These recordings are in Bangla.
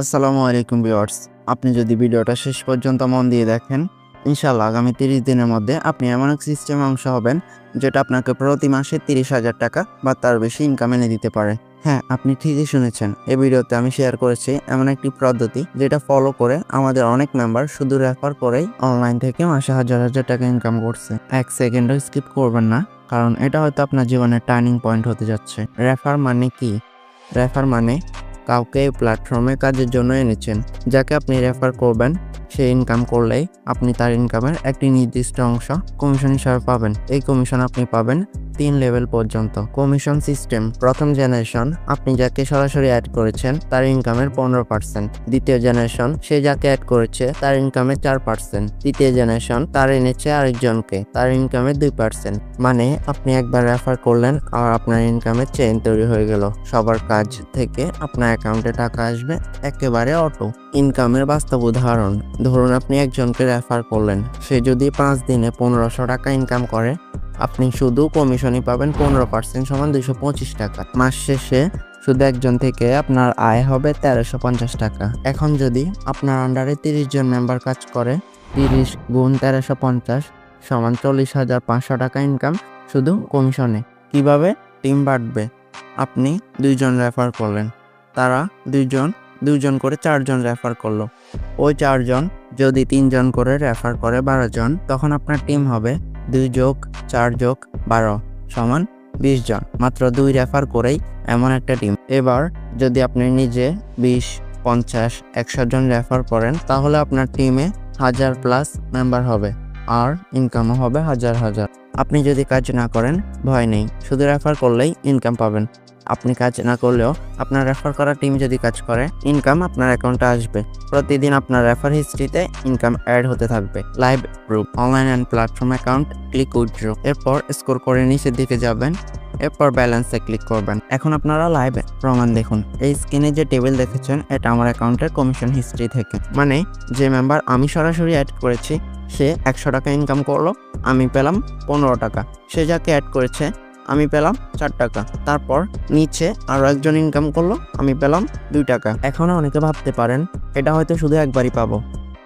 আসসালামু আলাইকুম ভিউয়ার্স। আপনি যদি ভিডিওটা শেষ পর্যন্ত মন দিয়ে দেখেন ইনশাল্লাহ আগামী তিরিশ দিনের মধ্যে আপনি এমন এক সিস্টেমে অংশ হবেন, যেটা আপনাকে প্রতি মাসে তিরিশ হাজার টাকা বা তার বেশি ইনকাম এনে দিতে পারে। হ্যাঁ আপনি ঠিকই শুনেছেন। এই ভিডিওতে আমি শেয়ার করেছি এমন একটি পদ্ধতি, যেটা ফলো করে আমাদের অনেক মেম্বার শুধু রেফার করেই অনলাইন থেকে মাসে হাজার হাজার টাকা ইনকাম করছে। এক সেকেন্ডও স্কিপ করবেন না, কারণ এটা হয়তো আপনার জীবনের টার্নিং পয়েন্ট হতে যাচ্ছে। রেফার মানে কি? রেফার মানে কাউকে এই প্ল্যাটফর্মে কাজের জন্য এনেছেন, যাকে আপনি রেফার করবেন, সেই ইনকাম করলেই আপনি তার ইনকামের একটি নির্দিষ্ট অংশ কমিশন হিসাবে পাবেন। এই কমিশন আপনি পাবেন তিন লেভেল পর্যন্ত। কমিশন সিস্টেম, প্রথম জেনারেশন, আপনি যাকে সরাসরি অ্যাড করেছেন, তার ইনকামের পনেরো পার্সেন্ট দ্বিতীয় জেনারেশন, সে যাকে অ্যাড করেছে, তার ইনকামের চার পার্সেন্ট তৃতীয় জেনারেশন, তার এনেছে আরেকজনকে, তার ইনকামের দুই পার্সেন্ট মানে আপনি একবার রেফার করলেন, আর আপনার ইনকামের চেইন তৈরি হয়ে গেল। সবার কাজ থেকে আপনার অ্যাকাউন্টে টাকা আসবে, একেবারে অটো ইনকামের বাস্তব উদাহরণ, ধরুন আপনি একজনকে রেফার করলেন। সে যদি পাঁচ দিনে পনেরোশো টাকা ইনকাম করে আপনি শুধু কমিশনই পাবেন পনেরো পার্সেন্ট সমান দুইশো পঁচিশ টাকা। মাস শেষে শুধু একজন থেকে আপনার আয় হবে তেরোশো পঞ্চাশ টাকা। এখন যদি আপনার আন্ডারে তিরিশ জন মেম্বার কাজ করে, তিরিশ গুণ তেরোশো পঞ্চাশ সমান চল্লিশ হাজার পাঁচশো টাকা ইনকাম শুধু কমিশনে কীভাবে? টিম বাড়বে। আপনি দুইজন রেফার করলেন। তারা দুইজন দুইজন করে চারজন রেফার করল। ওই চারজন যদি তিনজন করে রেফার করে বারোজন, তখন আপনার টিম হবে দুই যোগ চার যোগ বারো সমান বিশ জন। মাত্র দুই রেফার করেই এমন একটা টিম এবার যদি আপনি নিজে বিশ, পঞ্চাশ, একশো জন রেফার করেন, তাহলে আপনার টিমে হাজার প্লাস মেম্বার হবে আর ইনকামও হবে হাজার হাজার। আপনি যদি কাজ না করেন, ভয় নেই। শুধু রেফার করলেই ইনকাম পাবেন। আপনি কাজ না করলেও আপনার রেফার করা টিম যদি কাজ করে ইনকাম আপনার অ্যাকাউন্টে আসবে। প্রতিদিন আপনার রেফার হিস্ট্রিতে ইনকাম অ্যাড হতে থাকবে। Live group online and platform account click withdraw এরপর স্কোর করে নিচের দিকে যাবেন, এরপর ব্যালেন্সে ক্লিক করবেন। এখন আপনারা লাইভ প্রমাণ দেখুন। এই স্ক্রিনে যে টেবিল দেখেছেন, এটা আমার অ্যাকাউন্টের কমিশন হিস্ট্রি থেকে। মানে যে মেম্বার আমি সরাসরি অ্যাড করেছি, সে একশো টাকা ইনকাম করল, আমি পেলাম পনেরো টাকা। সে যাকে অ্যাড করেছে আমি পেলাম চার টাকা। তারপর নিচে আরও একজন ইনকাম করল, আমি পেলাম দুই টাকা। এখনও অনেকে ভাবতে পারেন, এটা হয়তো শুধু একবারই পাবো।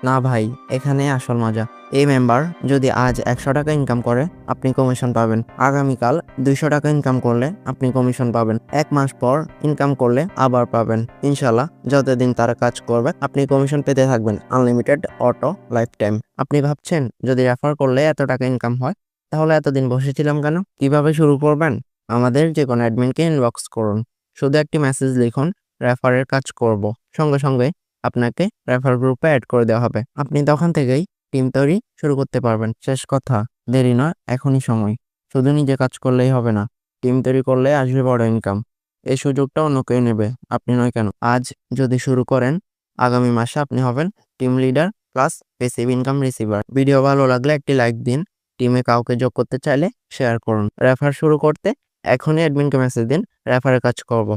না ভাই, এখানে আসল মজা। এই মেম্বার যদি আজ একশো টাকা ইনকাম করে, আপনি কমিশন পাবেন। আগামীকাল দুইশো টাকা ইনকাম করলে আপনি কমিশন পাবেন। এক মাস পর ইনকাম করলে আবার পাবেন। ইনশাল্লাহ যতদিন তারা কাজ করবে, আপনি কমিশন পেতে থাকবেন। আনলিমিটেড অটো লাইফ টাইম আপনি ভাবছেন, যদি রেফার করলে এত টাকা ইনকাম হয় তাহলে এতদিন বসেছিলাম কেন? কীভাবে শুরু করবেন? আমাদের যে কোনো অ্যাডমিনকে ইনবক্স করুন। শুধু একটি মেসেজ লিখুন রেফারের কাজ করব। সঙ্গে সঙ্গে আপনাকে রেফার গ্রুপে অ্যাড করে দেওয়া হবে। আপনি তখন থেকেই টিম তৈরি শুরু করতে পারবেন। শেষ কথা, দেরি নয়, এখনই সময়। শুধু নিজে কাজ করলেই হবে না টিম তৈরি করলে আসবে বড় ইনকাম এই সুযোগটা অন্য কেউ নেবে, আপনি নয় কেন? আজ যদি শুরু করেন, আগামী মাসে আপনি হবেন team leader plus passive income receiver video ভালো লাগলে একটি লাইক দিন। টিমে কাউকে যোগ করতে চাইলে শেয়ার করুন। রেফার শুরু করতে এখনই অ্যাডমিনকে মেসেজ দিন রেফারের কাজ করব।